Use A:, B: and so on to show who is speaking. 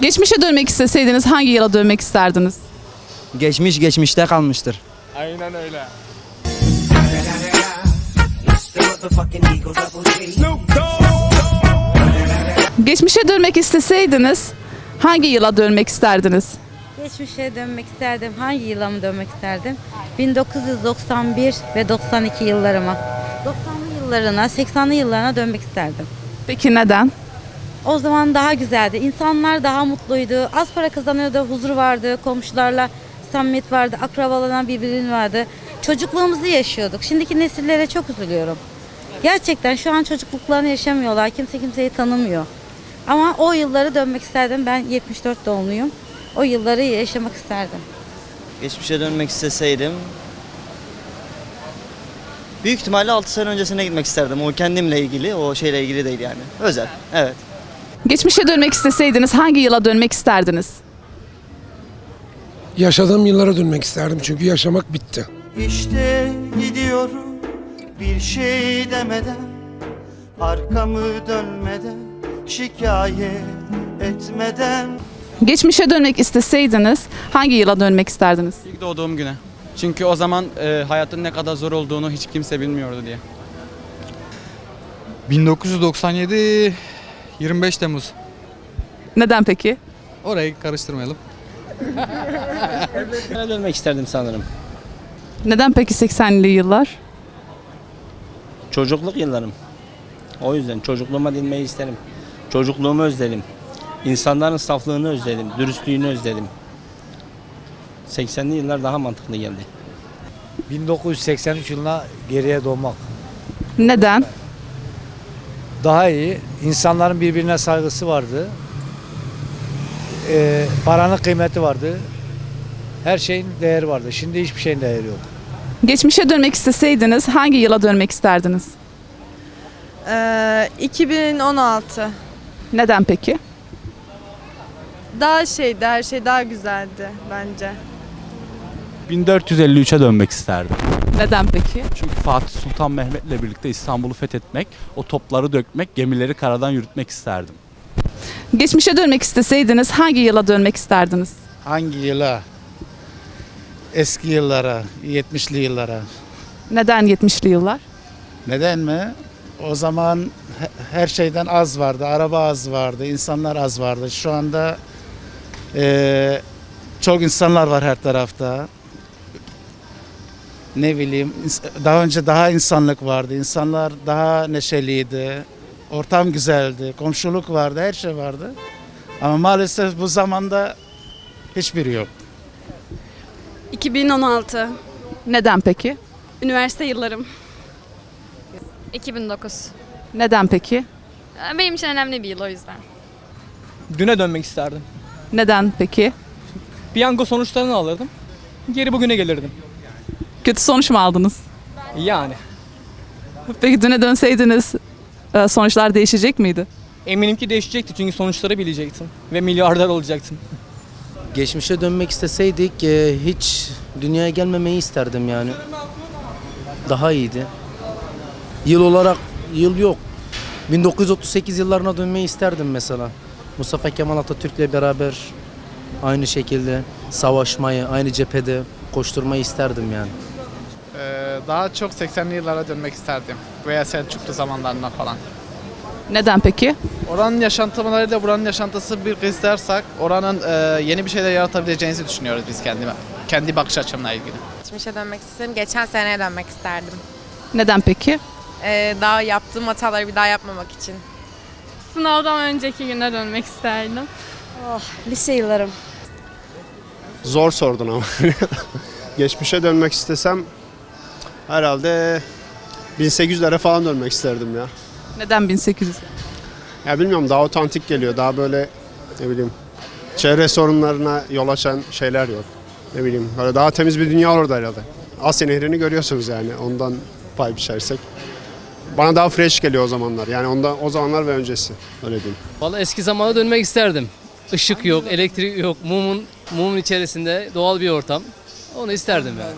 A: Geçmişe dönmek isteseydiniz hangi yıla dönmek isterdiniz?
B: Geçmiş geçmişte kalmıştır.
C: Aynen öyle.
A: Geçmişe dönmek isteseydiniz hangi yıla dönmek isterdiniz?
D: Geçmişe dönmek isterdim. Hangi yıla mı dönmek isterdim? 1991 ve 92 yıllarıma. 90'lı yıllarına, 80'li yıllarına dönmek isterdim.
A: Peki neden?
D: O zaman daha güzeldi. İnsanlar daha mutluydu. Az para kazanıyordu, huzur vardı, komşularla samimiyet vardı, akrabalarla birbirinin vardı. Çocukluğumuzu yaşıyorduk. Şimdiki nesillere çok üzülüyorum. Gerçekten şu an çocukluklarını yaşamıyorlar. Kimse kimseyi tanımıyor. Ama o yılları dönmek isterdim. Ben 74 doğumluyum. O yılları yaşamak isterdim.
B: Geçmişe dönmek isteseydim büyük ihtimalle 6 sene öncesine gitmek isterdim. O kendimle ilgili, o şeyle ilgili değil yani. Özel. Evet.
A: Geçmişe dönmek isteseydiniz hangi yıla dönmek isterdiniz?
E: Yaşadığım yıllara dönmek isterdim çünkü yaşamak bitti.
F: İşte gidiyorum bir şey demeden Arkamı dönmeden şikayet etmeden
A: Geçmişe dönmek isteseydiniz hangi yıla dönmek isterdiniz?
C: İlk doğduğum güne. Çünkü o zaman e, hayatın ne kadar zor olduğunu hiç kimse bilmiyordu diye.
G: 1997 25 Temmuz.
A: Neden peki?
G: Orayı karıştırmayalım.
H: Ben dönmek isterdim sanırım.
A: Neden peki 80'li yıllar?
H: Çocukluk yıllarım. O yüzden çocukluğuma dinmeyi isterim. Çocukluğumu özledim. İnsanların saflığını özledim. Dürüstlüğünü özledim. 80'li yıllar daha mantıklı geldi.
I: 1983 yılına geriye doğmak.
A: Neden?
I: Daha iyi. İnsanların birbirine saygısı vardı. Ee, paranın kıymeti vardı. Her şeyin değeri vardı. Şimdi hiçbir şeyin değeri yok.
A: Geçmişe dönmek isteseydiniz hangi yıla dönmek isterdiniz?
J: Ee, 2016.
A: Neden peki?
J: Daha şeydi, her şey daha güzeldi bence.
K: 1453'e dönmek isterdim.
A: Neden peki?
K: Çünkü Fatih Sultan Mehmet'le birlikte İstanbul'u fethetmek, o topları dökmek, gemileri karadan yürütmek isterdim.
A: Geçmişe dönmek isteseydiniz hangi yıla dönmek isterdiniz?
I: Hangi yıla? Eski yıllara, 70'li yıllara.
A: Neden 70'li yıllar?
I: Neden mi? O zaman her şeyden az vardı. Araba az vardı, insanlar az vardı. Şu anda eee, çok insanlar var her tarafta. Ne bileyim, daha önce daha insanlık vardı. İnsanlar daha neşeliydi. Ortam güzeldi, komşuluk vardı, her şey vardı. Ama maalesef bu zamanda hiçbiri yok.
J: 2016.
A: Neden peki?
J: Üniversite yıllarım. 2009.
A: Neden peki?
J: Benim için önemli bir yıl o yüzden.
C: Düne dönmek isterdim.
A: Neden peki?
C: Piyango sonuçlarını alırdım. Geri bugüne gelirdim.
A: Kötü sonuç mu aldınız?
C: Yani.
A: Peki düne dönseydiniz e, sonuçlar değişecek miydi?
C: Eminim ki değişecekti çünkü sonuçları bilecektim. Ve milyarder olacaktım.
B: Geçmişe dönmek isteseydik e, hiç dünyaya gelmemeyi isterdim yani. Daha iyiydi. Yıl olarak yıl yok. 1938 yıllarına dönmeyi isterdim mesela. Mustafa Kemal Atatürk'le beraber aynı şekilde savaşmayı, aynı cephede koşturmayı isterdim yani.
G: Daha çok 80'li yıllara dönmek isterdim. Veya Selçuklu zamanlarına falan.
A: Neden peki?
G: Oranın yaşantılarıyla buranın yaşantısı bir kıyaslarsak oranın e, yeni bir şeyler yaratabileceğinizi düşünüyoruz biz kendi kendi bakış açımla ilgili.
J: Geçmişe dönmek istedim. Geçen seneye dönmek isterdim.
A: Neden peki?
J: daha yaptığım hataları bir daha yapmamak için. Sınavdan önceki güne dönmek isterdim.
D: Lise yıllarım.
G: Zor sordun ama. Geçmişe dönmek istesem herhalde 1800'lere falan dönmek isterdim ya.
A: Neden 1800?
G: Ya bilmiyorum daha otantik geliyor. Daha böyle ne bileyim çevre sorunlarına yol açan şeyler yok. Ne bileyim böyle daha temiz bir dünya orada herhalde. Asya Nehri'ni görüyorsunuz yani ondan pay biçersek. Bana daha fresh geliyor o zamanlar. Yani ondan o zamanlar ve öncesi. Öyle diyeyim.
H: Vallahi eski zamana dönmek isterdim. Işık yok, elektrik yok, mumun mumun içerisinde doğal bir ortam. Onu isterdim yani.